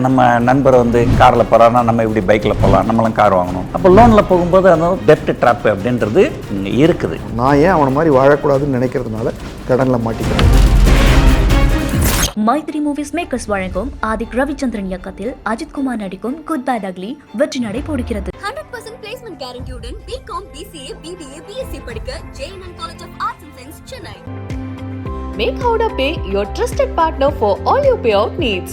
நம்ம நண்பர் வந்து காரில் போகிறாருன்னா நம்ம இப்படி பைக்கில் போகலாம்? நம்மளும் கார் வாங்கணும். அப்போ லோனில் போகும்போது அந்த டெப்ட் ட்ராப் அப்படின்றது இருக்குது. நான் ஏன் அவனை மாதிரி வாழக்கூடாதுன்னு நினைக்கிறதுனால கடனில் மாட்டிக்கிறேன். மைத்ரி மூவிஸ் மேக்கர்ஸ் வழங்கும் ஆதிக் ரவிச்சந்திரன் இயக்கத்தில் அஜித் குமார் நடிக்கும் குட் பேட் அக்லி வெற்றி நடை போடுகிறது. Hundred percent placement கேரண்டியுடன் B Com BCA BBA B Sc படிக்க JNN college of arts and science Chennai Make Howda Pay your trusted partner for all your payout needs.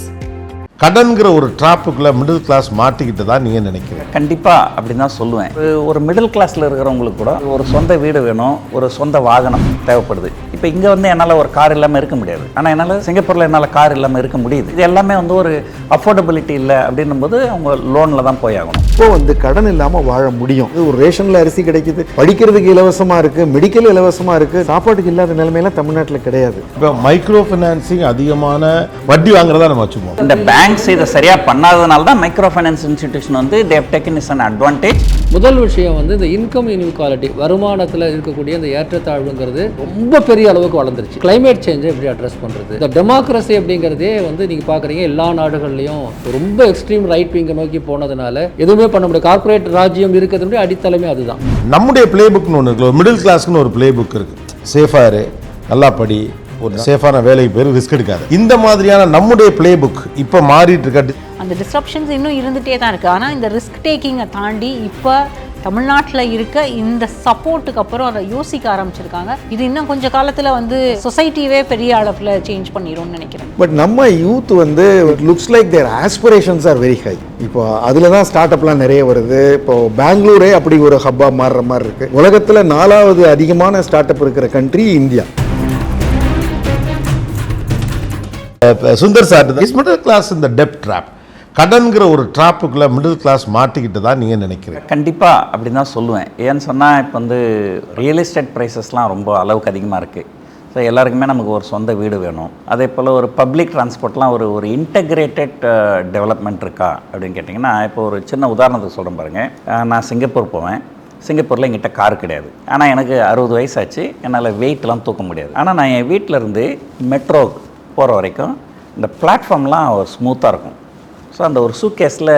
கடன்கிற ஒரு ட்ராப்புக்குள்ள மிடில் கிளாஸ் மாட்டிக்கிட்டு தான் நீங்க நினைக்கிறீங்க? கண்டிப்பாக அப்படின்னு தான் சொல்லுவேன். ஒரு- மிடில் கிளாஸில் இருக்கிறவங்களுக்கு கூட ஒரு சொந்த வீடு வேணும் ஒரு சொந்த வாகனம் தேவைப்படுது. இப்போ இங்கே வந்து என்னால் ஒரு கார் இல்லாமல் இருக்க முடியாது. ஆனால் என்னால் சிங்கப்பூரில் என்னால் கார் இல்லாமல் இருக்க முடியுது. இது எல்லாமே வந்து ஒரு அஃபோர்டபிலிட்டி இல்லை அப்படின்னும் போது அவங்க லோனில் தான் போய் ஆகணும். இப்போ வந்து கடன் இல்லாமல் வாழ முடியும். இது ஒரு ரேஷனில் அரிசி கிடைக்குது. படிக்கிறதுக்கு இலவசமாக இருக்குது மெடிக்கல் இலவசமாக இருக்குது சாப்பாட்டுக்கு இல்லாத நிலைமையெல்லாம் தமிழ்நாட்டில் கிடையாது. இப்போ மைக்ரோ ஃபைனான்சிங் அதிகமான வட்டி வாங்குறதா நம்ம வச்சுப்போம். இந்த பேங்க்ஸ் இதை சரியாக பண்ணாததுனால தான் மைக்ரோ ஃபைனான்ஸ் இன்ஸ்டிடியூஷன் வந்து they've taken is an advantage முதல் விஷயம் வந்து இந்த இன்கம் இன்இக்வாலிட்டி வருமானத்தில் இருக்கக்கூடிய இந்த ஏற்றத்தாழ்வுங்கிறது ரொம்ப பெரிய அளவுக்கு வளர்ந்துருச்சு. Climate சேஞ்சை எப்படி அட்ரஸ் பண்ணுறது இந்த டெமோக்ரஸி அப்படிங்கிறதே வந்து நீங்கள் பார்க்குறீங்க எல்லா நாடுகள்லையும் ரொம்ப எக்ஸ்ட்ரீம் ரைட் விங்கை நோக்கி போனதுனால எதுவுமே பண்ண முடியாது. கார்ப்பரேட் ராஜ்யம் இருக்கிறதுடைய அடித்தளமே அதுதான். நம்முடைய பிளே புக்னு ஒன்று இருக்கு மிடில் கிளாஸ்க்குன்னு ஒரு பிளே புக் இருக்கு. சேஃபாக இரு நல்லா படி. ஒரு சேஃபான வேலைக்கு பேர் ரிஸ்க் எடுக்காது. இந்த மாதிரியான நம்முடைய பிளே புக் இப்போ மாறிட்டு இருக்க அந்த டிஸ்ரப்ஷன்ஸ் இன்னும் இருந்துகிட்டே தான் இருக்குது ஆனால் இந்த ரிஸ்க் டேக்கிங்கை தாண்டி இப்போ தமிழ்நாட்டில் இருக்க இந்த சப்போர்ட்டுக்கு அப்புறம் அதை யோசிக்க ஆரம்பிச்சிருக்காங்க. இது இன்னும் கொஞ்ச காலத்தில் வந்து சொசைட்டியவே பெரிய அளவில் சேஞ்ச் பண்ணிடும்னு நினைக்கிறேன். பட் நம்ம யூத் வந்து looks like their aspirations are very high இப்போ அதில் தான் ஸ்டார்ட் அப்லாம் நிறைய வருது. இப்போ பெங்களூரே அப்படி ஒரு ஹப்பாக மாறுற மாதிரி இருக்குது உலகத்தில் நாலாவது அதிகமான ஸ்டார்ட் அப் இருக்கிற country India. Sundar sir is middle class இந்த டெப் ட்ராப் கடன்கிற ஒரு ட்ராப்புக்குள்ள மிடில் கிளாஸ் மாட்டிக்கிட்டு தான் நீங்க நினைக்கிறீங்க? கண்டிப்பாக அப்படி தான் சொல்லுவேன். ஏன்னு சொன்னால் இப்போ வந்து ரியல் எஸ்டேட் ப்ரைஸஸ்லாம் ரொம்ப அளவுக்கு அதிகமாக இருக்குது ஸோ எல்லாருக்குமே நமக்கு ஒரு சொந்த வீடு வேணும். அதே போல் ஒரு பப்ளிக் டிரான்ஸ்போர்ட்லாம் ஒரு ஒரு இன்டகிரேட்டட் டெவலப்மெண்ட் இருக்கா? அப்படின்னு கேட்டிங்கன்னா இப்போ ஒரு சின்ன உதாரணத்துக்கு சொல்கிறேன் பாருங்கள் நான் சிங்கப்பூர் போவேன். சிங்கப்பூரில் எங்கிட்ட கார் கிடையாது. ஆனால் எனக்கு அறுபது வயசாச்சு என்னால் வெயிட்லாம் தூக்க முடியாது. ஆனால் நான் என் வீட்டில் இருந்து மெட்ரோ போகிற வரைக்கும் இந்த பிளாட்ஃபார்ம்லாம் ஒரு ஸ்மூத்தாக இருக்கும். ஸோ அந்த ஒரு சூக்கேஸில்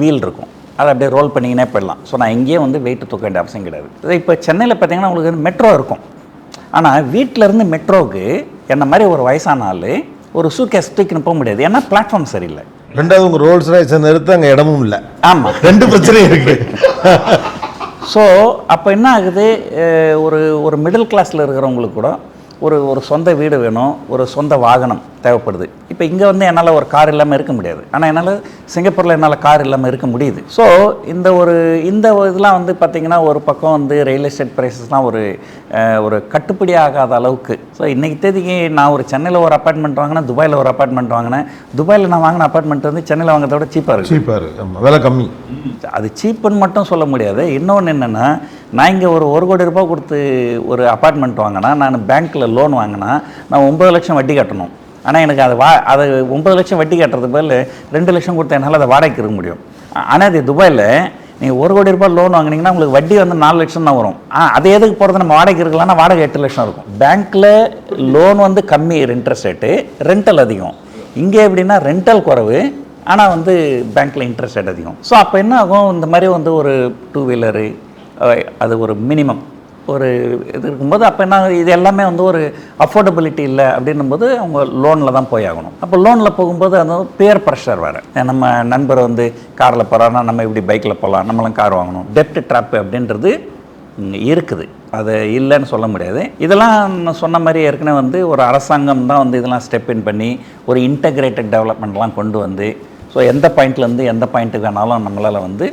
வீல் இருக்கும். அதை அப்படியே ரோல் பண்ணிக்கினே போயிடலாம். ஸோ நான் எங்கேயே வந்து வெயிட் தூக்க வேண்டிய அவசியம் கிடையாது. இதே இப்போ சென்னையில் பார்த்தீங்கன்னா உங்களுக்கு மெட்ரோ இருக்கும். ஆனால் வீட்டிலேருந்து மெட்ரோவுக்கு என்ன மாதிரி ஒரு வயசான ஆள் ஒரு சூக்கேஸ் தூக்கின்னு போக முடியாது. ஏன்னா பிளாட்ஃபார்ம் சரியில்லை. ரெண்டாவது உங்க ரோல்ஸ் ராய்ஸ் நிறுத்த அங்கே இடமும் இல்லை. ஆமாம் ரெண்டு பிரச்சனையும் இருக்கு. ஸோ அப்போ என்ன ஆகுது? ஒரு ஒரு மிடில் கிளாஸில் இருக்கிறவங்களுக்கு கூட ஒரு ஒரு சொந்த வீடு வேணும் ஒரு சொந்த வாகனம் தேவைப்படுது. இப்போ இங்கே வந்து என்னால் ஒரு கார் இல்லாமல் இருக்க முடியாது. ஆனால் என்னால் சிங்கப்பூரில் என்னால் கார் இல்லாமல் இருக்க முடியுது. ஸோ இந்த ஒரு இந்த இதெல்லாம் வந்து பார்த்திங்கன்னா ஒரு பக்கம் வந்து ரியல் எஸ்டேட் ப்ரைஸஸ்லாம் ஒரு ஒரு கட்டுப்படி ஆகாத அளவுக்கு. ஸோ இன்றைக்கி தேதிக்கு நான் ஒரு சென்னையில் ஒரு அப்பார்ட்மெண்ட் வாங்கினேன் துபாயில் ஒரு அப்பார்ட்மெண்ட் வாங்கினேன். துபாயில் நான் வாங்கின அப்பார்ட்மெண்ட் வந்து சென்னையில் வாங்குறத விட சீப்பாக இருக்குது சீப்பாரு ஆமா விலை கம்மி. அது சீப்புன்னு மட்டும் சொல்ல முடியாது. இன்னொன்று என்னென்னா நான் இங்கே ஒரு ஒரு கோடி ரூபாய் கொடுத்து ஒரு அப்பார்ட்மெண்ட் வாங்கினா நான் பேங்க்கில் லோன் வாங்கினா நான் ஒம்பது லட்சம் வட்டி கட்டணும். ஆனால் எனக்கு அது வா அது ஒம்பது லட்சம் வட்டி கட்டுறதுக்கு பதில் ரெண்டு லட்சம் கொடுத்த என்னால் அதை வாடகைக்கு இருக்க முடியும். ஆனால் அது துபாயில் நீங்கள் ஒரு கோடி ரூபாய் லோன் வாங்குனீங்கன்னா உங்களுக்கு வட்டி வந்து நாலு லட்சம் தான் வரும். ஆ அது எதுக்கு போகிறது நம்ம வாடகை இருக்கலாம்னா வாடகை எட்டு லட்சம் இருக்கும். பேங்க்கில் லோன் வந்து கம்மி இன்ட்ரெஸ்ட் ரேட்டு ரெண்டல் அதிகம். இங்கே எப்படின்னா ரெண்டல் குறைவு ஆனால் வந்து பேங்க்கில் இன்ட்ரெஸ்ட் ரேட் அதிகம். ஸோ அப்போ என்ன ஆகும்? இந்த மாதிரி வந்து ஒரு டூ வீலரு அது ஒரு மினிமம் ஒரு இது இருக்கும்போது அப்போ என்ன இது எல்லாமே வந்து ஒரு அஃபோர்டபிலிட்டி இல்லை அப்படின்னும்போது அவங்க லோனில் தான் போய் ஆகணும். அப்போ லோனில் போகும்போது அந்த பேர் ப்ரெஷர் வேறு. நம்ம நண்பர் வந்து காரில் போகிறாருன்னா நம்ம இப்படி பைக்கில் போகலாம் நம்மளும் கார் வாங்கணும். டெப்ட் ட்ராப் அப்படின்றது இருக்குது. அது இல்லைன்னு சொல்ல முடியாது. இதெல்லாம் நான் சொன்ன மாதிரி ஏற்கனவே வந்து ஒரு அரசாங்கம் தான் வந்து இதெல்லாம் ஸ்டெப் இன் பண்ணி ஒரு இன்டகிரேட்டட் டெவலப்மெண்ட்லாம் கொண்டு வந்து ஸோ எந்த பாயிண்ட்லேருந்து எந்த பாயிண்ட்டுக்கு வேணாலும் நம்மளால் வந்து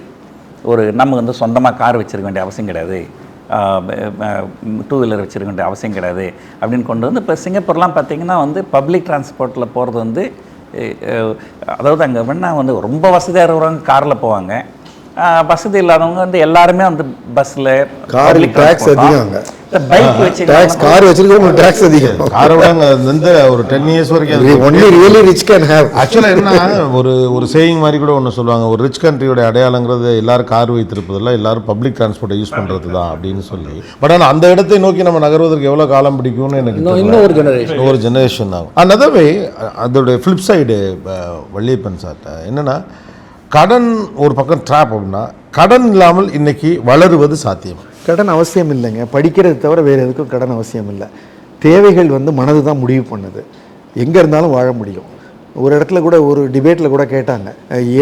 ஒரு நம்ம வந்து சொந்தமாக கார் வச்சிருக்க வேண்டிய அவசியம் கிடையாது. டூ வீலர் வச்சிருக்க வேண்டிய அவசியம் கிடையாது. அப்படின்னு கொண்டு வந்து இப்போ சிங்கப்பூர்லாம் பார்த்தீங்கன்னா வந்து பப்ளிக் டிரான்ஸ்போர்ட்டில் போகிறது வந்து அதாவது அங்கே வேணால் வந்து ரொம்ப வசதியாக இருக்கிறவங்க காரில் போவாங்க. வசதி இல்லாதவங்க வந்து எல்லாருமே வந்து பஸ்ஸில் காருக்கு tax அதிகம். பைக் வச்சு டேக்ஸ் கார் வச்சிருக்கவங்க டேக்ஸ் அதிகம். காரை விட வந்து ஒரு டென் இயர்ஸ் வரைக்கும் only really rich can have ஆக்சுவலாக என்ன ஒரு ஒரு சேயிங் மாதிரி கூட ஒன்று சொல்லுவாங்க. ஒரு ரிச் கண்ட்ரியோட அடையாளங்கிறது எல்லாரும் கார் வைத்திருப்பதில்ல எல்லாரும் பப்ளிக் டிரான்ஸ்போர்ட்டை யூஸ் பண்ணுறது தான் அப்படின்னு சொல்லி. பட் ஆனால் அந்த இடத்தை நோக்கி நம்ம நகர்வதற்கு எவ்வளோ காலம் பிடிக்கும்னு எனக்கு இன்னும் ஒரு ஜெனரேஷன் ஒரு ஜெனரேஷன் ஆகும் another way அதோடைய ஃப்ளிப் சைடு வள்ளியப்பன் சார்ட்ட என்னன்னா கடன் ஒரு பக்கம் ட்ராப் அப்படின்னா கடன் இல்லாமல் இன்னைக்கு வளருவது சாத்தியம். கடன் அவசியம் இல்லைங்க. படிக்கிறது தவிர வேறு எதுக்கும் கடன் அவசியம் இல்லை. தேவைகள் வந்து மனது தான் முடிவு பண்ணுது. எங்கே இருந்தாலும் வாழ முடியும். ஒரு இடத்துல கூட ஒரு டிபேட்டில் கூட கேட்டாங்க.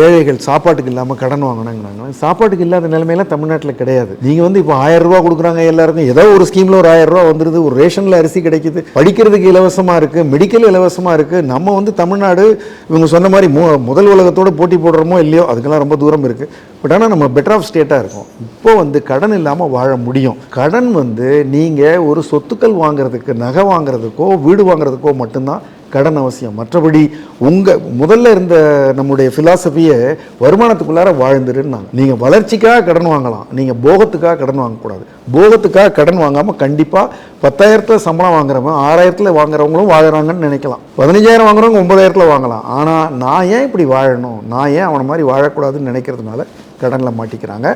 ஏழைகள் சாப்பாட்டுக்கு இல்லாமல் கடன் வாங்கினாங்கன்னாங்க. சாப்பாட்டுக்கு இல்லாத நிலைமையெல்லாம் தமிழ்நாட்டில் கிடையாது. நீங்கள் வந்து இப்போ ஆயிரம் ரூபா கொடுக்குறாங்க எல்லாருக்கும். ஏதோ ஒரு ஸ்கீமில் ஒரு ஆயிரம் ரூபா வந்துருது. ஒரு ரேஷனில் அரிசி கிடைக்குது. படிக்கிறதுக்கு இலவசமாக இருக்குது மெடிக்கல் இலவசமாக இருக்குது நம்ம வந்து தமிழ்நாடு இவங்க சொன்ன மாதிரி மு முதல் உலகத்தோட போட்டி போடுறோமோ இல்லையோ அதுக்கெல்லாம் ரொம்ப தூரம் இருக்குது பட் ஆனால் நம்ம பெட்டர் ஆஃப் ஸ்டேட்டாக இருக்கும். இப்போ வந்து கடன் இல்லாமல் வாழ முடியும். கடன் வந்து நீங்கள் ஒரு சொத்துக்கள் வாங்குறதுக்கு நகை வாங்குறதுக்கோ வீடு வாங்குறதுக்கோ மட்டும்தான் கடன் அவசியம். மற்றபடி உங்கள் முதல்ல இருந்த நம்முடைய ஃபிலாசபியை வருமானத்துக்குள்ளார வாழ்ந்துருன்னாங்க. நீங்கள் வளர்ச்சிக்காக கடன் வாங்கலாம். நீங்கள் போகத்துக்காக கடன் வாங்கக்கூடாது. போகத்துக்காக கடன் வாங்காமல் கண்டிப்பாக பத்தாயிரத்தில் சம்பளம் வாங்குறவன் ஆறாயிரத்தில் வாங்குறவங்களும் வாழறாங்கன்னு நினைக்கலாம். பதினஞ்சாயிரம் வாங்குறவங்க ஒன்பதாயிரத்தில் வாங்கலாம். ஆனால் நான் ஏன் இப்படி வாழணும்? நான் ஏன் அவனை மாதிரி வாழக்கூடாதுன்னு நினைக்கிறதுனால கடனில் மாட்டிக்கிறாங்க.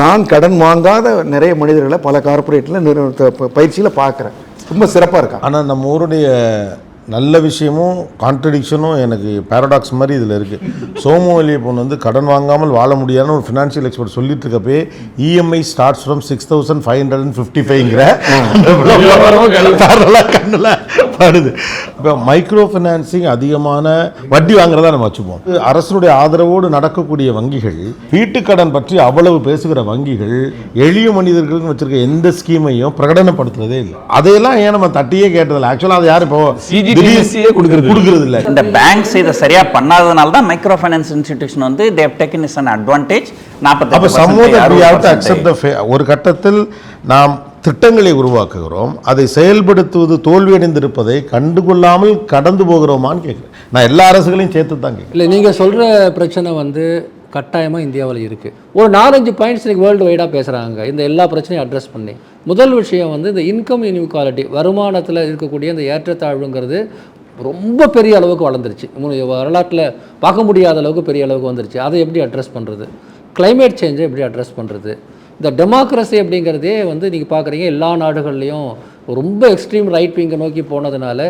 நான் கடன் வாங்காத நிறைய மனிதர்களை பல கார்ப்பரேட்டில் நிறுவன பயிற்சியில் பார்க்குறேன் ரொம்ப சிறப்பாக இருக்காங்க ஆனால் நம்ம ஊருடைய நல்ல விஷயமும் கான்ட்ரடிக்ஷனும் எனக்கு பேரடாக்ஸ் மாதிரி இதில் இருக்குது சோமு பொண்ணு வந்து கடன் வாங்காமல் வாழ முடியாதுன்னு ஒரு ஃபினான்ஷியல் எக்ஸ்பர்ட் சொல்லிட்டு இருக்கப்பே EMI starts from six thousand five hundred and fifty ஃபைவ்ங்கிற கண்ணில் படுது. இப்போ மைக்ரோ ஃபினான்சிங் அதிகமான வட்டி வாங்குறதா நம்ம வச்சுப்போம். அரசனுடைய ஆதரவோடு நடக்கக்கூடிய வங்கிகள் வீட்டுக்கடன் பற்றி அவ்வளவு பேசுகிற வங்கிகள் எளிய மனிதர்களுக்கு வச்சிருக்க எந்த ஸ்கீமையும் பிரகடனப்படுத்துறதே இல்லை. அதையெல்லாம் ஏன் நம்ம தட்டியே கேட்டதில்லை? ஆக்சுவலாக அது யார் இப்போ CGTMSE கொடுக்கறது கொடுக்கறது இல்லை. இந்த பேங்க்ஸ் இதை சரியா பண்ணாதனால தான் மைக்ரோ ஃபைனான்ஸ் இன்ஸ்டிடியூஷன் வந்து they've taken is an advantage அப்போ சமூக நாற்பத்தி ஒரு கட்டத்தில் நாம் திட்டங்களை உருவாக்குகிறோம் அதை செயல்படுத்துவது தோல்வியடைந்திருப்பதை கண்டுகொள்ளாமல் கடந்து போகிறோமான்னு கேட்குறேன். நான் எல்லா அரசுகளையும் சேர்த்து தான் கேட்குறேன். இல்லை நீங்கள் சொல்கிற பிரச்சனை வந்து கட்டாயமாக இந்தியாவில் இருக்குது ஒரு நாலஞ்சு பாயிண்ட்ஸ் இன்றைக்கி வேர்ல்டு வைடாக பேசுகிறாங்க இந்த எல்லா பிரச்சனையும் அட்ரஸ் பண்ணி. முதல் விஷயம் வந்து இந்த இன்கம் இன்இக்வாலிட்டி வருமானத்தில் இருக்கக்கூடிய இந்த ஏற்றத்தாழ்வுங்கிறது ரொம்ப பெரிய அளவுக்கு வளர்ந்துருச்சு. வரலாற்றில் பார்க்க முடியாத அளவுக்கு பெரிய அளவுக்கு வந்துருச்சு. அதை எப்படி அட்ரஸ் பண்ணுறது கிளைமேட் சேஞ்சை எப்படி அட்ரஸ் பண்ணுறது இந்த டெமோக்ரஸி அப்படிங்கிறதே வந்து நீங்கள் பார்க்குறீங்க எல்லா நாடுகள்லேயும் ரொம்ப எக்ஸ்ட்ரீம் ரைட் விங்கை நோக்கி போனதுனால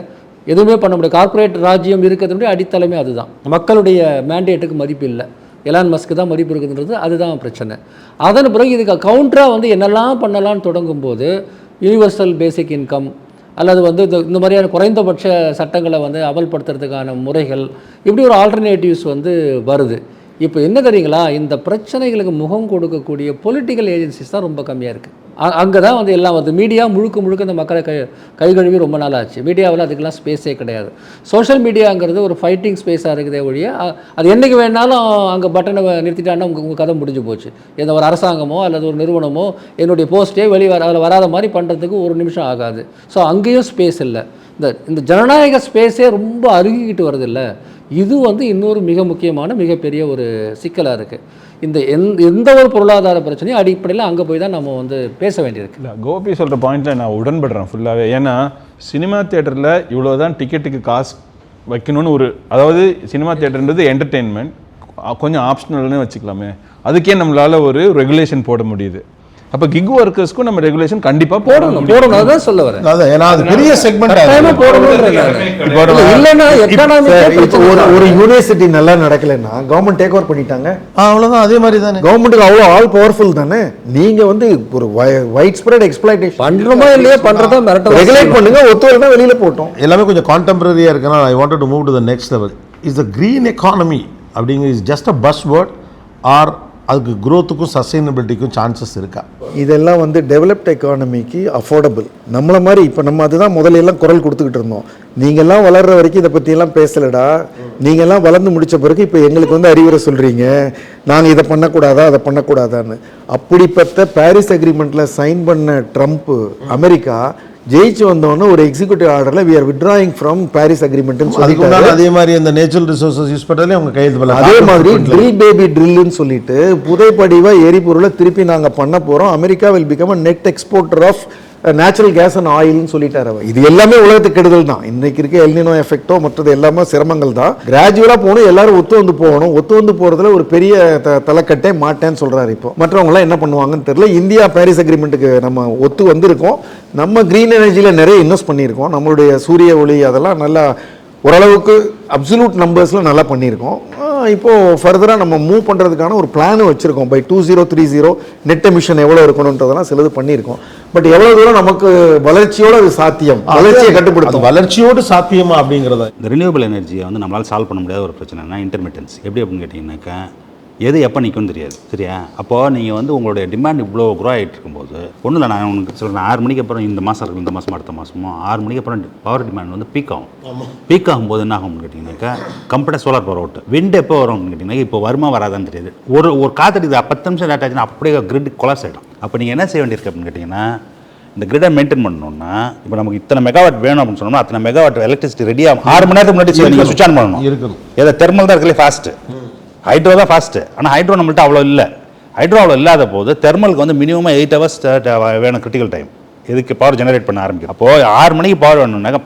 எதுவுமே பண்ண முடியாது. கார்ப்பரேட் ராஜ்யம் இருக்கிறதுனுடைய அடித்தளமே அதுதான். மக்களுடைய மேண்டேட்டுக்கு மதிப்பு இல்லை. எலான் மஸ்க்கு தான் மதிப்பு இருக்குதுன்றது அதுதான் பிரச்சனை. அதன் பிறகு இதுக்கு கவுண்டராக வந்து என்னெல்லாம் பண்ணலாம்னு தொடங்கும்போது யூனிவர்சல் பேசிக் இன்கம் அல்லது வந்து இந்த இந்த மாதிரியான குறைந்தபட்ச சட்டங்களை வந்து அமல்படுத்துறதுக்கான முறைகள் இப்படி ஒரு ஆல்டர்னேட்டிவ்ஸ் வந்து வருது. இப்போ என்ன தெரியுங்களா? இந்த பிரச்சனைகளுக்கு முகம் கொடுக்கக்கூடிய பொலிட்டிக்கல் ஏஜென்சிஸ் தான் ரொம்ப கம்மியாக இருக்குது அங்கே தான் வந்து எல்லாம் வந்து மீடியா முழுக்க முழுக்க இந்த மக்களை கை கை கழுவி ரொம்ப நாள் ஆச்சு. மீடியாவில் அதுக்கெல்லாம் ஸ்பேஸே கிடையாது. சோஷியல் மீடியாங்கிறது ஒரு ஃபைட்டிங் ஸ்பேஸாக இருக்குதே ஒழிய அது என்றைக்கு வேணாலும் அங்கே பட்டனை நிறுத்திட்டாங்கன்னா உங்கள் உங்கள் கதை முடிஞ்சு போச்சு. எந்த ஒரு அரசாங்கமோ அல்லது ஒரு நிறுவனமோ என்னுடைய போஸ்ட்டே வெளியே வர அதில் வராத மாதிரி பண்ணுறதுக்கு ஒரு நிமிஷம் ஆகாது. ஸோ அங்கேயும் ஸ்பேஸ் இல்லை. இந்த இந்த ஜனநாயக ஸ்பேஸே ரொம்ப அருகிக்கிட்டு வருது இல்லை. இது வந்து இன்னொரு மிக முக்கியமான மிகப்பெரிய ஒரு சிக்கலாக இருக்குது இந்த எந்த எந்த ஒரு பொருளாதார பிரச்சனையும் அடிப்படையில் அங்கே போய் தான் நம்ம வந்து பேச வேண்டியிருக்கு. இல்லை கோபி சொல்கிற பாயிண்ட்டில் நான் உடன்படுறேன் ஃபுல்லாகவே ஏன்னா சினிமா தேட்டரில் இவ்வளோ தான் டிக்கெட்டுக்கு காசு வைக்கணும்னு ஒரு அதாவது சினிமா தேட்டர்ன்றது என்டர்டெயின்மெண்ட் கொஞ்சம் ஆப்ஷனல்னு வச்சுக்கலாமே. அதுக்கே நம்மளால் ஒரு ரெகுலேஷன் போட முடியுது. அப்போ கிக் ஒர்க்கர்ஸ்க்கும் நம்ம ரெகுலேஷன் கண்டிப்பாக போடணும். போடணும். அதான் சொல்ல வரேன். அதான் ஏன்னா அது பெரிய செக்மெண்ட். இல்ல, இல்லைன்னா இப்போ ஒரு. ஒரு யூனிவர்சிட்டி நல்லா நடக்கலைன்னா கவர்மெண்ட் டேக் ஓவர் பண்ணிட்டாங்க. அவ்வளோதான் அதே மாதிரி தானே. கவர்மெண்ட்டுக்கு அவ்வளோ ஆல் பவர்ஃபுல் தானே? நீங்க வந்து ஒரு வைட் ஸ்ப்ரெட் எக்ஸ்பிளைட்டேஷன் பண்றோமா இல்லையா? பண்றதா மிரட்ட ரெகுலேட் பண்ணுங்க. ஒத்துழைனா வெளியில போட்டோம். எல்லாமே கொஞ்சம் கான்டெம்பரரியாக இருக்குன்னா I wanted to move to the next level is the green economy அப்படிங்கிற is just a buzz word or அதுக்கு க்ரோத்துக்கும் சஸ்டைனபிலிட்டிக்கும் சான்சஸ் இருக்கா? இதெல்லாம் வந்து டெவலப்ட் எக்கானமிக்கு அஃபோர்டபுள் நம்மளை மாதிரி இப்போ நம்ம அதுதான் முதல்ல எல்லாம் குரல் கொடுத்துக்கிட்டு இருந்தோம். நீங்கள்லாம் வளர்ற வரைக்கும் இதை பற்றியெல்லாம் பேசலடா. நீங்கள்லாம் வளர்ந்து முடித்த பிறகு இப்போ எங்களுக்கு வந்து அறிவுரை சொல்கிறீங்க நாங்கள் இதை பண்ணக்கூடாதா அதை பண்ணக்கூடாதான்னு. அப்படிப்பட்ட பாரிஸ் அக்ரிமெண்ட்டில் சைன் பண்ண ட்ரம்ப்பு அமெரிக்கா ஜெயிச்சு வந்தோடனே ஒரு எக்ஸிக்யூட்டிவ் ஆர்டரில் we are withdrawing from Paris அக்ரிமெண்ட்னு உண்டான அதே மாதிரி அந்த நேச்சுரல் ரிசோர்சஸ் யூஸ் பண்ணாலே அவங்க கையெழுத்து போடலாம். அதே மாதிரி. ட்ரில் பேபி ட்ரில்லுன்னு சொல்லிட்டு புதைப்படிவ எரிபொருளை திருப்பி நாங்கள் பண்ண போகிறோம் America will become a net exporter of natural gas and ஆயில்னு சொல்லிட்டார் அவர். இது எல்லாமே உலகத்துக்கு கெடுதல் தான். இன்னைக்கு இருக்க எல்னினோ எஃபெக்டோ மற்றது எல்லாமே சிரமங்கள் தான். கிராஜுவலாக போகணும் எல்லாரும் ஒத்து வந்து போகணும். ஒத்து வந்து போகிறதுல ஒரு பெரிய த தலைக்கட்டே மாட்டேன்னு சொல்கிறாரு இப்போ. மற்றவங்களாம் என்ன பண்ணுவாங்கன்னு தெரியல. இந்தியா பாரிஸ் அக்ரிமெண்ட்டுக்கு நம்ம ஒத்து வந்திருக்கோம். நம்ம க்ரீன் எனர்ஜியில் நிறைய இன்வெஸ்ட் பண்ணியிருக்கோம். நம்மளுடைய சூரிய ஒளி அதெல்லாம் நல்லா ஓரளவுக்கு அப்சல்யூட் நம்பர்ஸில் நல்லா பண்ணியிருக்கோம். ஆஹ் இப்போ ஃபர்தராக நம்ம மூவ் பண்ணுறதுக்கான ஒரு பிளான் வச்சுருக்கோம். By two zero three zero net emission எவ்வளோ இருக்கணுன்றதெல்லாம் சிலது பண்ணியிருக்கோம். பட் எவ்வளோ தூரம் நமக்கு வளர்ச்சியோட அது சாத்தியம்? வளர்ச்சியை கட்டுப்படுத்தும். வளர்ச்சியோடு சாத்தியமா அப்படிங்கிறத இந்த ரினியூவபிள் எனர்ஜியை வந்து நம்மளால் சால்வ் பண்ண முடியாத ஒரு பிரச்சனைனா இன்டர்மீடியன்ஸ் எப்படி அப்படின்னு கேட்டிங்கனாக்கா எது எப்போ நிற்கும்னு தெரியாது சரியா? அப்போது நீங்கள் வந்து உங்களுடைய டிமாண்ட் இவ்வளோ க்ரோ ஆகிட்டு இருக்கும்போது ஒன்றும் இல்லை நான் உங்களுக்கு சொல்கிறேன் ஆறு மணிக்கு அப்புறம் இந்த மாதம் இருக்கு இந்த மாதம் அடுத்த மாதமோ ஆறு மணிக்கு அப்புறம் பவர் டிமாண்ட் வந்து பீக் ஆகும். பீக் ஆகும்போது என்ன ஆகும்னு கேட்டிங்கனாக்கா கம்ப்ளீட்டாக சோலார் பவர் அவுட் விண்ட் எப்போ வரும்னு கேட்டிங்கன்னா இப்போ வருமா வராதான்னு தெரியாது. ஒரு ஒரு காத்தடிக்குது பத்து நிமிஷம் லேட் ஆச்சுன்னா அப்படியே கிரிட் கொலாஸ் ஆகிடும் அப்போ நீங்கள் என்ன செய்ய வேண்டியிருக்கு அப்படின்னு கேட்டிங்கன்னா இந்த கிரிடை மெயின்டைன் பண்ணணும்னா இப்போ நமக்கு இத்தனை மெகாவாட் வேணும் அப்படின்னு சொன்னோம்னா அத்தனை மெகாவாட் எலக்ட்ரிசிட்டி ரெடியாக ஆறு மணி நேரத்துக்கு முன்னாடி சுவிச் ஆன் பண்ணணும். இருக்கணும். ஏதோ தெர்மல் தான் இருக்கல ஃபாஸ்ட்டு ஹைட்ரோ தான் ஃபாஸ்ட்டு ஆனால் ஹைட்ரோ நம்மள்ட்ட அவ்வளோ இல்லை. ஹைட்ரோ அவ்வளோ இல்லாத போது தெர்மலுக்கு வந்து மினிமம் எயிட் ஹவர்ஸ் வேணும் கிரிட்டிக்கல் டைம் இதுக்கு பவர் ஜெனரேட் பண்ண ஆரம்பிக்கும் அப்போது ஆறு மணிக்கு பவர் வேணும்னாக்கா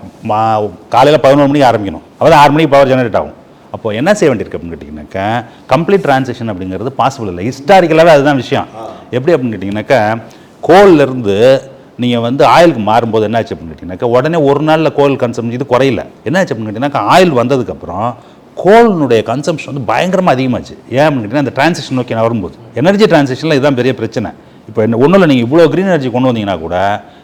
காலையில் பதினொரு மணிக்கு ஆரம்பிக்கணும். அப்போ ஆறு மணிக்கு பவர் ஜெனரேட் ஆகும். அப்போ என்ன செய்ய வேண்டியிருக்கு அப்படின்னு கேட்டிங்கனாக்கா கம்ப்ளீட் ட்ரான்சேக்ஷன் அப்படிங்கிறது பாசிபிள் இல்லை. ஹிஸ்டாரிக்கலாகவே அதுதான் விஷயம். எப்படி அப்படின்னு கேட்டிங்கனாக்கா கோல்ல இருந்து நீங்கள் வந்து ஆயிலுக்கு மாறும்போது என்ன ஆச்சு அப்படின்னு கேட்டிங்கனாக்கா உடனே ஒரு நாளில் கோல் கன்சம் இது குறையல. என்ன ஆச்சு அப்படின்னு கேட்டிங்கனாக்கா ஆயில் வந்ததுக்கப்புறம் கோலினுடைய கன்சம்ஷன் வந்து பயங்கரமாக அதிகமாச்சு. ஏன் அப்படின்னு அந்த டிரான்சிஷன் நோக்கி நான் வரும்போது. எனர்ஜி டிரான்சிஷனில் இதுதான் பெரிய பிரச்சனை. இப்போ என்ன ஒன்றும் இல்லை நீங்கள் இவ்வளோ க்ரீன் எனர்ஜி கொண்டு வந்தீங்கன்னா கூட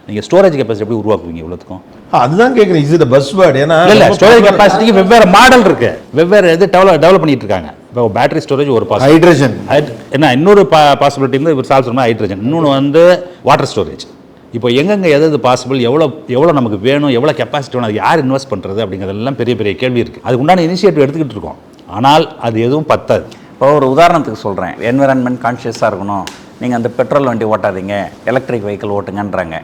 நீங்கள் ஸ்டோரேஜ் கெப்பாசிட்டி எப்படி உருவாக்குவீங்க இவ்வளோத்துக்கும் அதுதான் கேட்குறேன் இது பஸ் வேர்டு ஏன்னா இல்ல ஸ்டோரேஜ் கெப்பாசிட்டிக்கு வெவ்வேறு மாடல் இருக்கு. வெவ்வேறு இது டெவலப் டெவலப் பண்ணிட்டு இருக்காங்க. இப்போ பேட்டரி ஸ்டோரேஜ் ஒரு பாசிபிள் ஹைட்ரஜன் என்ன இன்னொரு பாசிபிலிட்டி வந்து இவர் சால்வ் சொன்னால் ஹைட்ரஜன் இன்னொன்று வந்து வாட்டர் ஸ்டோரேஜ் இப்போ எங்கெங்கே எது எது பாசிபிள் எவ்வளோ எவ்வளோ நமக்கு வேணும் எவ்வளோ கெப்பாசிட்டி வேணும் அது யார் இன்வெஸ்ட் பண்ணுறது அப்படிங்கிறதெல்லாம் பெரிய பெரிய கேள்வி இருக்குது அதுக்கு உண்டான இனிஷியேட்டிவ் எடுத்துக்கிட்டு இருக்கோம். ஆனால் அது எதுவும் பத்தாது. இப்போ ஒரு உதாரணத்துக்கு சொல்கிறேன் என்விரான்மெண்ட் கான்ஷியஸாக இருக்கணும். நீங்கள் அந்த பெட்ரோல் வண்டி ஓட்டாதீங்க. எலக்ட்ரிக் வெஹிக்கிள் ஓட்டுங்கன்றாங்க.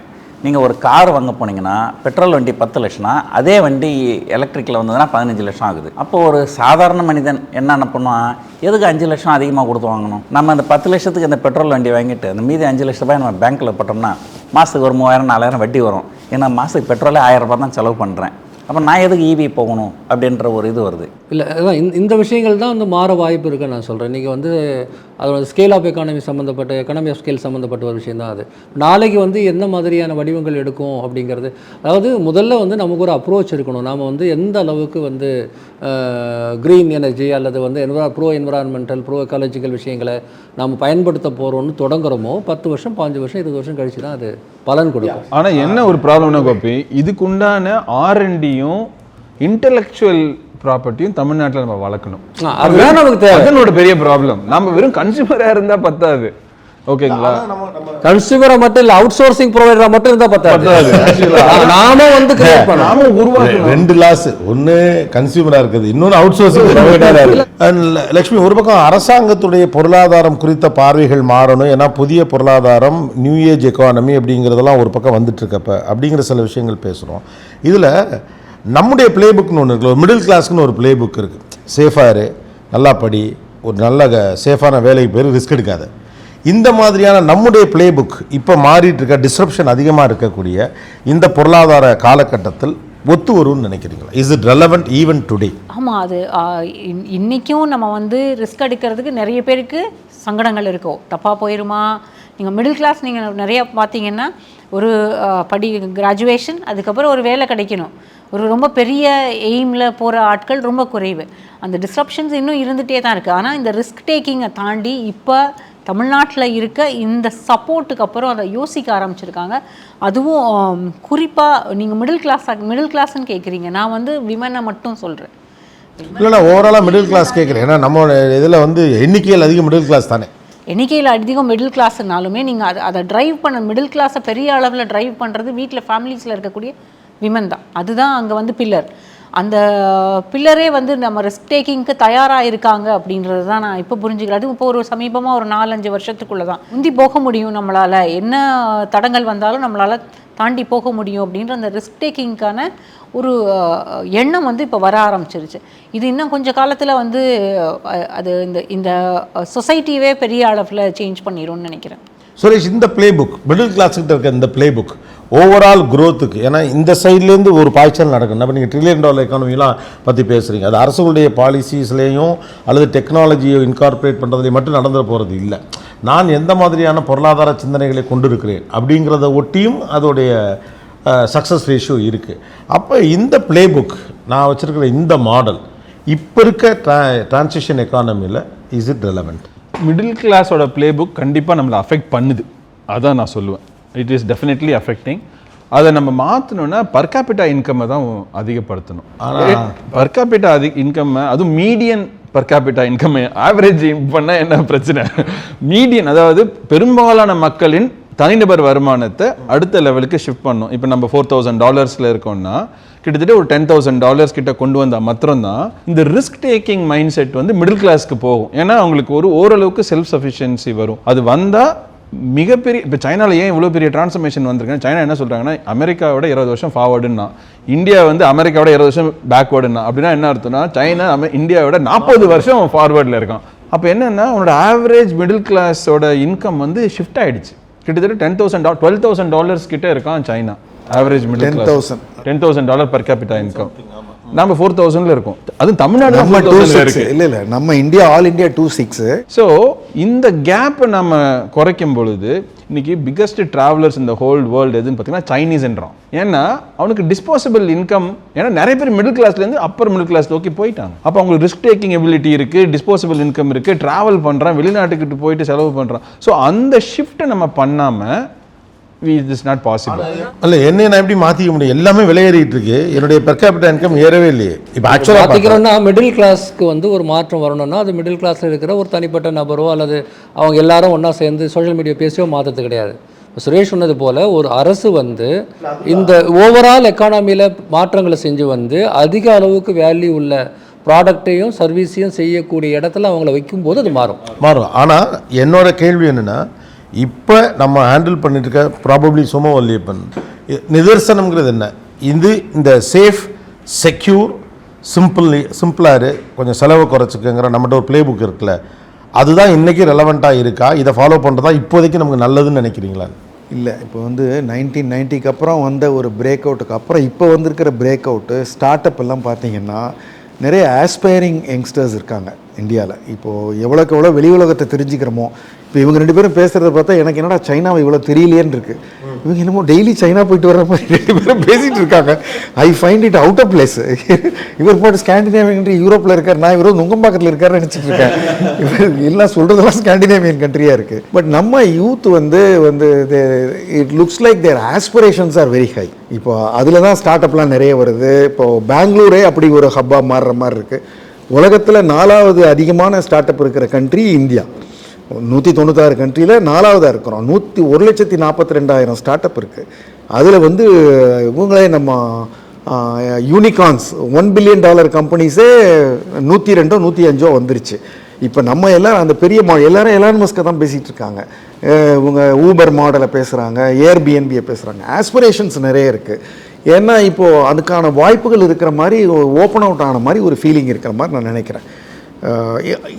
நீங்கள் ஒரு கார் வாங்க போனீங்கன்னா பெட்ரோல் வண்டி பத்து லட்சம்னா அதே வண்டி எலக்ட்ரிக்கில் வந்ததுன்னா பதினஞ்சு லட்சம் ஆகுது. அப்போ ஒரு சாதாரண மனிதன் என்னென்ன பண்ணுவான்? எதுக்கு அஞ்சு லட்சம் அதிகமாக கொடுத்து வாங்கணும்? நம்ம அந்த பத்து லட்சத்துக்கு இந்த பெட்ரோல் வண்டி வாங்கிட்டு அந்த மீதி அஞ்சு லட்ச ரூபாய் நம்ம பேங்க்கில் போட்டோம்னா மாதத்துக்கு ஒரு மூவாயிரம் நாலாயிரம் வட்டி வரும். ஏன்னா மாதத்துக்கு பெட்ரோலே ஆயிரம் ரூபாய் தான் செலவு பண்ணுறேன் அப்போ நான் எதுக்கு ஈவி போகணும்? அப்படின்ற ஒரு இது வருது. இல்லை அதான் இந்த இந்த விஷயங்கள் தான் வந்து மாற வாய்ப்பு இருக்குன்னு நான் சொல்கிறேன் நீங்கள் வந்து அதோட ஸ்கேல் ஆஃப் எக்கானமி சம்மந்தப்பட்ட எக்கானமி ஆஃப் ஸ்கேல் சம்மந்தப்பட்ட ஒரு விஷயம் தான் அது. நாளைக்கு வந்து எந்த மாதிரியான வடிவங்கள் எடுக்கும் அப்படிங்கிறது அதாவது முதல்ல வந்து நமக்கு ஒரு அப்ரோச் இருக்கணும். நாம் வந்து எந்த அளவுக்கு வந்து க்ரீன் எனர்ஜி அல்லது வந்து enviro pro environmental pro ecological விஷயங்களை நாம் பயன்படுத்த போகிறோம்னு தொடங்குறோமோ பத்து வருஷம் பாஞ்சு வருஷம் இருபது வருஷம் கழிச்சு தான் அது பலன் கொடுக்கும். ஆனால் என்ன ஒரு ப்ராப்ளம்னா கோபி இதுக்குண்டான ஆர்என்டியும் இன்டெலெக்சுவல் ப்ராப்பர்ட்டியும் தமிழ்நாட்டுல நம்ம வளர்க்கணும். அதுதான் நமக்கு தேவை. அதனோட பெரிய ப்ராப்ளம் நம்ம வெறும் கன்சியூமரா இருந்தா பத்தாது. ஓகேங்களா? கன்சியூமரை மட்டும் இல்லை அவுட் சோர்சிங் ப்ரொவைடரா மட்டும் இருந்தால் பத்தாது. நாம வந்து கிரியேட் நாம உருவாக்கணும். ரெண்டு லாஸ் ஒன்று கன்சியூமராக இருக்குது இன்னொன்று அவுட் சோர்சிங் ப்ரொவைடராக இருக்குது. லக்ஷ்மி ஒரு பக்கம் அரசாங்கத்துடைய பொருளாதாரம் குறித்த பார்வைகள் மாறணும். ஏன்னா புதிய பொருளாதாரம் நியூ ஏஜ் எக்கானமி அப்படிங்கிறதெல்லாம் ஒரு பக்கம் வந்துட்டு இருக்கப்ப அப்படிங்கிற சில விஷயங்கள் பேசுகிறோம் இதில் நம்முடைய பிளே புக்னு ஒன்று இருக்குல்ல மிடில் கிளாஸ்க்குன்னு ஒரு பிளே புக் இருக்குது சேஃபாக நல்லா படி ஒரு நல்ல சேஃபான வேலைக்கு பேர் ரிஸ்க் எடுக்காத. இந்த மாதிரியான நம்முடைய பிளே புக் இப்போ மாறிட்டு இருக்க டிஸ்ரப்ஷன் அதிகமாக இருக்கக்கூடிய இந்த பொருளாதார காலகட்டத்தில் ஒத்து வரும்னு நினைக்கிறீங்களா? Is it relevant even today ஆமாம் அது இன்றைக்கும் இன்- நம்ம வந்து ரிஸ்க் எடுக்கிறதுக்கு நிறைய பேருக்கு சங்கடங்கள் இருக்கும் தப்பாக போயிருமா? நீங்கள் மிடில் கிளாஸ் நீங்கள் நிறைய பார்த்தீங்கன்னா ஒரு படி கிராஜுவேஷன் அதுக்கப்புறம் ஒரு வேலை கிடைக்கணும். ஒரு ரொம்ப பெரிய எய்மில் போகிற ஆட்கள் ரொம்ப குறைவு. அந்த டிஸ்ரப்ஷன்ஸ் இன்னும் இருந்துகிட்டே தான் இருக்குது ஆனால் இந்த ரிஸ்க் டேக்கிங்கை தாண்டி இப்போ தமிழ்நாட்டில் இருக்க இந்த சப்போர்ட்டுக்கு அப்புறம் அதை யோசிக்க ஆரம்பிச்சிருக்காங்க. அதுவும் குறிப்பாக நீங்கள் மிடில் கிளாஸ் மிடில் கிளாஸ்ன்னு கேட்குறீங்க நான் வந்து விமனை மட்டும் சொல்கிறேன் இல்லைன்னா ஓவராலாக மிடில் கிளாஸ் கேட்குறேன் ஏன்னா நம்ம இதில் வந்து எண்ணிக்கையில் அதிக மிடில் கிளாஸ் தானே. எண்ணிக்கையில் அதிகம் மிடில் கிளாஸ்னாலுமே நீங்கள் அதை அதை டிரைவ் பண்ண மிடில் கிளாஸை பெரிய அளவில் டிரைவ் பண்ணுறது வீட்டில் ஃபேமிலிஸில் இருக்கக்கூடிய விமன் தான் அதுதான் அங்கே வந்து பில்லர் அந்த பில்லரே வந்து நம்ம ரிஸ்க் டேக்கிங்க்கு தயாராக இருக்காங்க அப்படின்றது தான் நான் இப்போ புரிஞ்சுக்கிறேன். அதுவும் இப்போ ஒரு சமீபமாக ஒரு நாலஞ்சு வருஷத்துக்குள்ளே தான் முந்தி போக முடியும் நம்மளால். என்ன தடங்கள் வந்தாலும் நம்மளால் தாண்டி போக முடியும் அப்படின்ற அந்த ரிஸ்க் டேக்கிங்க்கான ஒரு எண்ணம் வந்து இப்போ வர ஆரம்பிச்சிருச்சு. இது இன்னும் கொஞ்சம் காலத்தில் வந்து அது இந்த இந்த சொசைட்டியவே பெரிய அளவில் சேஞ்ச் பண்ணிடும்னு நினைக்கிறேன். சுரேஷ் இந்த பிளே புக் மிடில் கிளாஸ்கிட்ட இருக்க இந்த பிளே புக் ஓவரால் குரோத்துக்கு ஏன்னா இந்த சைட்லேருந்து ஒரு பாய்ச்சல் நடக்கணும் இப்போ நீங்கள் ட்ரில்லியன் டாலர் எக்கானமிலாம் பற்றி பேசுகிறீங்க அது அரசுகளுடைய பாலிசிஸ்லேயும் அல்லது டெக்னாலஜியை இன்கார்பரேட் பண்ணுறதுலையும் மட்டும் நடந்துட போகிறது இல்லை. நான் எந்த மாதிரியான பொருளாதார சிந்தனைகளை கொண்டிருக்கிறேன் அப்படிங்கிறத ஒட்டியும் அதோடைய சக்ஸஸ் ரேஷியோ இருக்குது அப்போ இந்த பிளே புக் நான் வச்சுருக்கிற இந்த மாடல் இப்போ இருக்க ட்ரா டிரான்சிஷன் எக்கானமியில் இஸ் இட் ரெலவெண்ட் மிடில் கிளாஸோட பிளே புக் கண்டிப்பாக நம்மளை அஃபெக்ட் பண்ணுது. அதான் நான் சொல்லுவேன். இட் இஸ் டெஃபினெட்லி அஃபெக்டிங் அதை நம்ம மாற்றணும்னா பர்காபிட்டா இன்கம்மை தான் அதிகப்படுத்தணும். பர்காபிட்டா அதி இன்கம்மை அதுவும் மீடியன் பர்காபிட்டா இன்கம் ஆவரேஜ் பண்ணால் என்ன பிரச்சனை? மீடியன் அதாவது பெரும்பாலான மக்களின் தனிநபர் வருமானத்தை அடுத்த லெவலுக்கு ஷிஃப்ட் பண்ணும். இப்போ நம்ம ஃபோர் தௌசண்ட் டாலர்ஸில் இருக்கோம்னா கிட்டத்தட்ட ஒரு டென் தௌசண்ட் டாலர்ஸ் கிட்ட கொண்டு வந்தால் மாத்திரம்தான் இந்த ரிஸ்க் டேக்கிங் மைண்ட் செட் வந்து மிடில் கிளாஸ்க்கு போகும். ஏன்னா அவங்களுக்கு ஒரு ஓரளவுக்கு செல்ஃப் சஃபிஷியன்சி வரும். அது வந்தால் மிகப்பெரிய இப்போ சைனால ஏன் இவ்வளோ பெரிய டிரான்ஸ்ஃபர்மேஷன் வந்திருக்குன்னு சைனா என்ன சொல்கிறாங்கன்னா அமெரிக்காவோட இருபது வருஷம் ஃபார்வர்டுன்னா இந்தியா வந்து அமெரிக்காவோட இருபது வருஷம் பேக்வேர்டுன்னா அப்படின்னா என்ன அர்த்தம்னா சைனா அமெ இந்தியாவோட நாற்பது வருஷம் ஃபார்வர்டில் இருக்கான். அப்போ என்னன்னா உன்னோட ஆவரேஜ் மிடில் கிளாஸோட இன்கம் வந்து ஷிஃப்ட் ஆயிடுச்சு. கிட்டத்தட்ட ten thousand twelve thousand dollars கிட்ட இருக்கான் China. Average middle class 10,000. Ten thousand dollar per capita income நம்ம ஃபோர் தௌசண்ட்ல இருக்கோம். அதுவும் தமிழ்நாடு நம்ம டூ 4,000 ல சிக்ஸ் இல்லை இல்லை நம்ம India all India two six so இந்த கேப்பை நம்ம குறைக்கும் பொழுது இன்னைக்கு பிக்கஸ்ட் டிராவலர்ஸ் இந்த ஹோல் வேர்ல்டு எதுன்னு பார்த்தீங்கன்னா சைனீஸ்ன்றான் ஏன்னா அவனுக்கு டிஸ்போசபிள் இன்கம் ஏன்னா நிறைய பேர் மிடில் கிளாஸ்லேருந்து அப்பர் மிடில் கிளாஸ் நோக்கி போயிட்டாங்க. அப்போ அவங்களுக்கு ரிஸ்க் டேக்கிங் எபிலிட்டி இருக்குது டிஸ்போசபிள் இன்கம் இருக்குது ட்ராவல் பண்ணுறான் வெளிநாட்டுக்கிட்டு போயிட்டு செலவு பண்ணுறான் ஸோ அந்த ஷிஃப்ட்டை நம்ம பண்ணாமல் இட் இஸ் நாட் பாசிபிள் அல்ல என்னை நான் எப்படி மாற்றிக்க முடியும்? எல்லாமே விலையேறிட்டு இருக்கு. என்னுடைய பெர் கேபிட்டல் இன்கம் ஏறவே இல்லையே. இப்போ ஆக்சுவலாக பார்த்திக்கிறோன்னா மிடில் கிளாஸ்க்கு வந்து ஒரு மாற்றம் வரணும்னா அது மிடில் கிளாஸில் இருக்கிற ஒரு தனிப்பட்ட நபரோ அல்லது அவங்க எல்லாரும் ஒன்றா சேர்ந்து சோஷியல் மீடியா பேசியோ மாற்றுறது கிடையாது. சுரேஷ் சொன்னது போல் ஒரு அரசு வந்து இந்த ஓவரால் எக்கானமியில் மாற்றங்களை செஞ்சு வந்து அதிக அளவுக்கு வேல்யூ உள்ள ப்ராடக்ட்டையும் சர்வீஸையும் செய்யக்கூடிய இடத்துல அவங்கள வைக்கும்போது அது மாறும். மாறும். ஆனால் என்னோட கேள்வி என்னன்னா இப்போ நம்ம ஹேண்டில் பண்ணிட்டு இருக்க ப்ராபப்ளி சுமோ வல்லியப்பன் நிதர்சனம்ங்கிறது என்ன? இது இந்த சேஃப் செக்யூர் சிம்பிள் சிம்பிளாரு கொஞ்சம் செலவை குறைச்சிக்கங்கிற நம்மகிட்ட ஒரு ப்ளே புக் இருக்குல்ல. அதுதான் இன்றைக்கி ரெலவெண்ட்டாக இருக்கா? இதை ஃபாலோ பண்ணுறதா இப்போதைக்கு நமக்கு நல்லதுன்னு நினைக்கிறீங்களா? இல்லை இப்போ வந்து நைன்டீன் நைன்ட்டிக்கு அப்புறம் வந்த ஒரு பிரேக் அவுட்டுக்கு அப்புறம் இப்போ வந்திருக்கிற பிரேக் அவுட்டு ஸ்டார்ட் அப் எல்லாம் பார்த்தீங்கன்னா நிறைய ஆஸ்பைரிங் யங்ஸ்டர்ஸ் இருக்காங்க இந்தியாவில் இப்போது எவ்வளோக்கு எவ்வளோ வெளி உலகத்தை தெரிஞ்சுக்கிறோமோ இப்போ இவங்க ரெண்டு பேரும் பேசுகிறத பார்த்தா எனக்கு என்னடா சைனாவை இவ்வளோ தெரியலையேன்னு இருக்குது இவங்க என்னமோ டெய்லி சைனா போயிட்டு வர மாதிரி ரெண்டு பேரும் பேசிகிட்டு இருக்காங்க. I find it out of place இவர் போட்டு ஸ்காண்டினேவியன் கண்ட்ரி யூரோப்பில் இருக்கார். நான் இவரும் நுங்கம்பாக்கத்தில் இருக்காருன்னு நினச்சிட்டு இருக்கேன். இவர் எல்லாம் சொல்கிறதெல்லாம் ஸ்காண்டினேவியன் கண்ட்ரியாக இருக்குது பட் நம்ம யூத் வந்து வந்து it looks like their aspirations are very high இப்போ அதில் தான் ஸ்டார்ட் அப்லாம் நிறைய வருது. இப்போ பெங்களூரே அப்படி ஒரு ஹப்பாக மாறுற மாதிரி இருக்குது உலகத்தில் நாலாவது அதிகமான ஸ்டார்ட் அப் இருக்கிற கண்ட்ரி இந்தியா நூற்றி தொண்ணூத்தாறு கண்ட்ரியில் நாலாவதாக இருக்கிறோம். நூற்றி ஒரு லட்சத்தி நாற்பத்தி ரெண்டாயிரம் ஸ்டார்ட் அப் இருக்குது அதில் வந்து இவங்களே நம்ம யூனிகார்ன்ஸ் ஒன் பில்லியன் டாலர் கம்பெனிஸே நூற்றி ரெண்டோ நூற்றி அஞ்சோ வந்துருச்சு. இப்போ நம்ம எல்லாம் அந்த பெரிய மா எல்லாரும் எலான் மஸ்க்கை தான் பேசிகிட்டு இருக்காங்க. இவங்க ஊபர் மாடலை பேசுகிறாங்க ஏர்பிஎன்பியை பேசுகிறாங்க ஆஸ்பிரேஷன்ஸ் நிறைய இருக்குது ஏன்னா இப்போது அதுக்கான வாய்ப்புகள் இருக்கிற மாதிரி ஓப்பன் அவுட் ஆன மாதிரி ஒரு ஃபீலிங் இருக்கிற மாதிரி நான் நினைக்கிறேன்.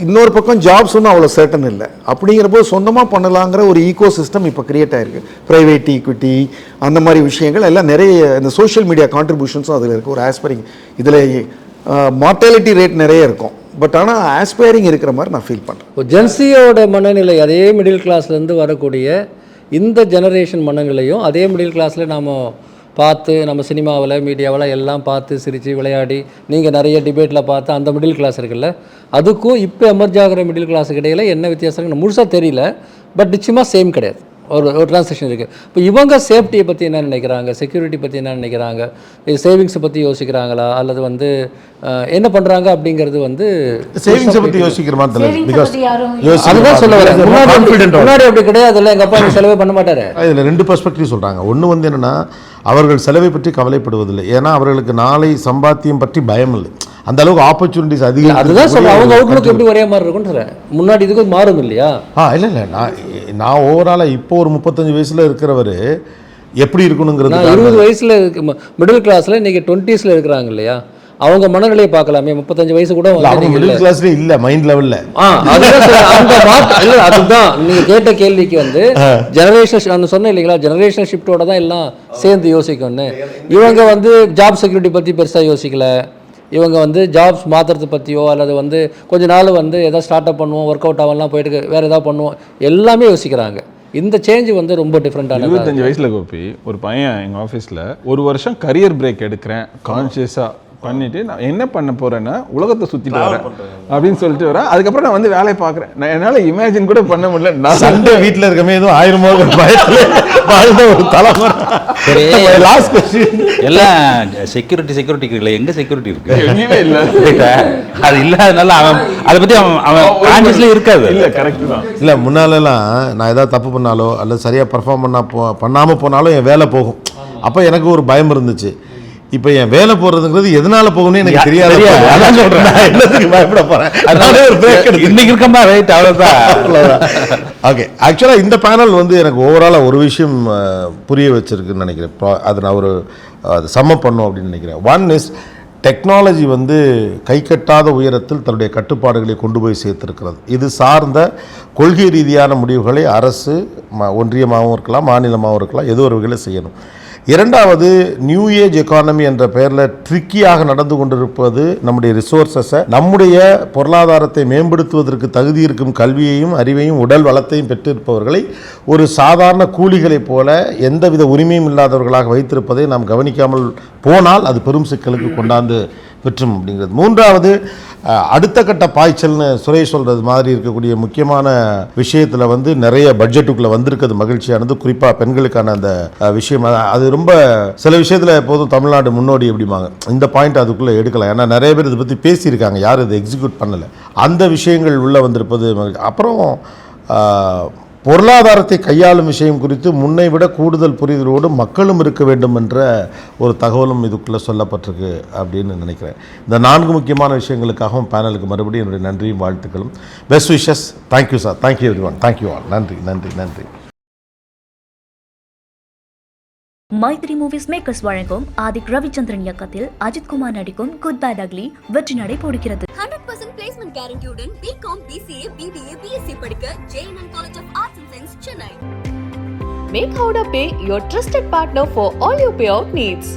இன்னொரு பக்கம் ஜாப்ஸ் ஒன்றும் அவ்வளோ சர்டன் இல்லை. அப்படிங்கிறப்போ சொந்தமாக பண்ணலாங்கிற ஒரு ஈகோ சிஸ்டம் இப்போ க்ரியேட் ஆகிருக்கு ப்ரைவேட் ஈக்விட்டி அந்த மாதிரி விஷயங்கள் எல்லாம் நிறைய இந்த சோஷியல் மீடியா கான்ட்ரிபியூஷன்ஸும் அதில் இருக்குது ஒரு ஆஸ்பைரிங் இதில் மார்ட்டாலிட்டி ரேட் நிறைய இருக்கும். பட் ஆனால் ஆஸ்பைரிங் இருக்கிற மாதிரி நான் ஃபீல் பண்ணுறேன் இப்போ ஜென்சியோட மனநிலை அதே மிடில் கிளாஸ்லேருந்து வரக்கூடிய இந்த ஜெனரேஷன் மனநிலையும் அதே மிடில் கிளாஸில் நாம் பார்த்து நம்ம சினிமாவில் மீடியாவில் எல்லாம் பார்த்து சிரித்து விளையாடி நீங்கள் நிறைய டிபேட்டில் பார்த்து அந்த மிடில் கிளாஸ் இருக்குல்ல அதுக்கும் இப்போ எமர்ஜ் ஆகிற மிடில் கிளாஸுக்கு இடையில என்ன வித்தியாசம் முழுசாக தெரியல பட் நிச்சயமாக சேம் கிடையாது. ஒரு ஒரு ட்ரான்சாக்ஷன் இருக்குது இப்போ இவங்க சேஃப்டியை பற்றி என்ன நினைக்கிறாங்க? செக்யூரிட்டி பற்றி என்ன நினைக்கிறாங்க? சேவிங்ஸை பற்றி யோசிக்கிறாங்களா? அல்லது வந்து என்ன பண்ணுறாங்க அப்படிங்கிறது வந்து சேவிங்ஸை பற்றி யோசிக்கிற மாதிரி அதுதான் சொல்ல வரேன். முன்னாடி அப்படி- முன்னாடி அப்படி கிடையாது இல்லை எங்கள் அப்பா செலவே பண்ண மாட்டாரு. இதில் ரெண்டு பெர்ஸ்பெக்டிவ் சொல்கிறாங்க ஒன்று வந்து என்னென்னா அவர்கள் செலவை பற்றி கவலைப்படுவதில்லை. ஏன்னா அவர்களுக்கு நாளை சம்பாத்தியம் பற்றி பயம் இல்லை அந்த அளவுக்கு ஆப்பர்ச்சுனிட்டிஸ் அதிகம் அதுதான் சொல்ல அவங்க அவுட்லுக் எப்படி ஒரே மாதிரி இருக்கும்னு சொல்றேன். முன்னாடி இதுக்கு மாறும் இல்லையா? ஆ இல்லை இல்லை. நான் நான் ஓவராலாக இப்போ ஒரு முப்பத்தஞ்சு வயசில் இருக்கிறவர் எப்படி இருக்கணுங்கிறது இருபது வயசுல மிடில் கிளாஸ்ல இன்னைக்கு டுவெண்ட்டீஸ்ல இருக்கிறாங்க இல்லையா? அவங்க மனநிலையை பார்க்கலாமே. முப்பத்தஞ்சு வயசு கூட மிடில் இல்ல. கிளாஸ்ல இல்ல மைண்ட் லெவல்ல அதுதான் நீங்க கேட்ட கேள்விக்கு வந்து ஜெனரேஷன் சொன்னேன் இல்லைங்களா ஜெனரேஷன் ஷிஃப்டோட தான் எல்லாம் சேர்ந்து யோசிக்கணும்னு. இவங்க வந்து ஜாப் செக்யூரிட்டி பத்தி பெருசா யோசிக்கல. இவங்க வந்து ஜாப்ஸ் மாத்துறது பத்தியோ அல்லது வந்து கொஞ்ச நாள் வந்து ஏதாவது ஸ்டார்ட் அப் பண்ணுவோம் ஒர்க் அவுட் ஆகலாம் போயிட்டு வேற ஏதாவது பண்ணுவோம் எல்லாமே யோசிக்கிறாங்க. இந்த சேஞ்ச் வந்து ரொம்ப டிஃப்ரெண்டான இருபத்தஞ்சு வயசுல கோபி ஒரு பையன் எங்க ஆஃபீஸ்ல ஒரு வருஷம் கரியர் பிரேக் எடுக்கிறேன் கான்சியஸா பண்ணிட்டு நான் என்ன பண்ண போறேன்னா உலகத்தை சுத்திட்டு வரேன் அப்படின்னு சொல்லிட்டு வரேன். அதுக்கப்புறம் நான் வந்து வேலையை பார்க்குறேன். நான் என்னால இமேஜின் கூட பண்ண முடியல. நான் சண்டே வீட்ல இருக்கமே எதுவும் ஆயிரம் பயத்துல வாழ்ந்த ஒரு தலைமுறை. லாஸ்ட் கொஸ்டின் எல்லாம் செக்யூரிட்டி செக்யூரிட்டி இல்லை எங்க செக்யூரிட்டி இருக்கு? எங்கேயுமே இல்ல. அது இல்லாதனால அவன் அதை பத்தி அவன் அவன் கான்சியஸ்ல இருக்காது. இல்ல கரெக்ட் தான். இல்ல முன்னாலெல்லாம் நான் ஏதாவது தப்பு பண்ணாலோ அல்லது சரியா பெர்ஃபார்ம் பண்ணா போ பண்ணாம போனாலும் என் வேலை போகும். அப்ப எனக்கு ஒரு பயம் இருந்துச்சு. இப்போ என் வேலை போறதுங்கிறது எதனால போகும்னு எனக்கு தெரியாது. அதான் சொல்றேன். என்னத்துக்கு பயப்பட போறேன்? அதனால ஒரு பிரேக் எடுத்து இன்னைக்கு இருக்கம்பா ரைட் அவ்வளவுதான். ஓகே ஆக்சுவலாக இந்த பேனல் வந்து எனக்கு ஓவராலாக ஒரு விஷயம் புரிய வச்சிருக்குன்னு நினைக்கிறேன். அதை நான் ஒரு அது சம்ம பண்ணும் அப்படின்னு நினைக்கிறேன். ஒன் இஸ் டெக்னாலஜி வந்து கை கட்டாத உயரத்தில் தன்னுடைய கட்டுப்பாடுகளை கொண்டு போய் சேர்த்திருக்கிறது. இது சார்ந்த கொள்கை ரீதியான முடிவுகளை அரசு ம- ஒன்றியமாகவும் இருக்கலாம் மாநிலமாகவும் இருக்கலாம் ஏதோ ஒரு வகையில் செய்யணும். இரண்டாவது நியூ ஏஜ் எக்கானமி என்ற பெயரில் ட்ரிக்கியாக நடந்து கொண்டிருப்பது நம்முடைய ரிசோர்ஸஸை நம்முடைய பொருளாதாரத்தை மேம்படுத்துவதற்கு தகுதி இருக்கும் கல்வியையும் அறிவையும் உடல் வளத்தையும் பெற்றிருப்பவர்களை ஒரு சாதாரண கூலிகளைப் போல எந்தவித உரிமையும் இல்லாதவர்களாக வைத்திருப்பதை நாம் கவனிக்காமல் போனால் அது பெரும் சிக்கலுக்கு கொண்டாந்து பெற்றும் அப்படிங்கிறது. மூன்றாவது அடுத்த கட்ட பாய்ச்சல்னு சுரேஷ் சொல்கிறது மாதிரி இருக்கக்கூடிய முக்கியமான விஷயத்தில் வந்து நிறைய பட்ஜெட்டுக்குள்ளே வந்திருக்கிறது மகிழ்ச்சியானது. குறிப்பாக பெண்களுக்கான அந்த விஷயம். அது- ரொம்ப சில விஷயத்தில் எப்போதும் தமிழ்நாடு முன்னோடி எப்படிமாங்க இந்த பாயிண்ட் அதுக்குள்ளே எடுக்கலாம் ஏன்னா நிறைய பேர் இதை பற்றி பேசியிருக்காங்க. யாரும் இதை எக்ஸிக்யூட் பண்ணலை. அந்த விஷயங்கள் உள்ளே வந்திருப்பது மகிழ்ச்சி அப்புறம் பொருளாதாரத்தை கையாளும் விஷயம் குறித்து முன்னை விட கூடுதல் புரிதலோடு மக்களும் இருக்க வேண்டும் என்ற ஒரு தகவலும் இதுக்குள்ளே சொல்லப்பட்டிருக்கு அப்படின்னு நினைக்கிறேன். இந்த நான்கு முக்கியமான விஷயங்களுக்காகவும் பேனலுக்கு மறுபடியும் என்னுடைய நன்றியும் வாழ்த்துக்களும். Best wishes thank you sir thank you everyone thank you all நன்றி நன்றி நன்றி. மைத்ரி மூவிஸ் மேக்கர்ஸ் வழங்கும் ஆதிக் ரவிச்சந்திரன் இயக்கத்தில் அஜித்குமார் நடிக்கும் குட் பேட் அக்லி வெற்றி நடை போடுகிறது ஹண்ட்ரட் பர்சன்ட் பிளேஸ்மெண்ட் கேரண்டியுடன் பிகாம் பிசிஏ பிபிஏ பிஎஸ்சி படிக்க JNN college of arts and science Chennai Make Howrah Pay your trusted partner for all your payout needs.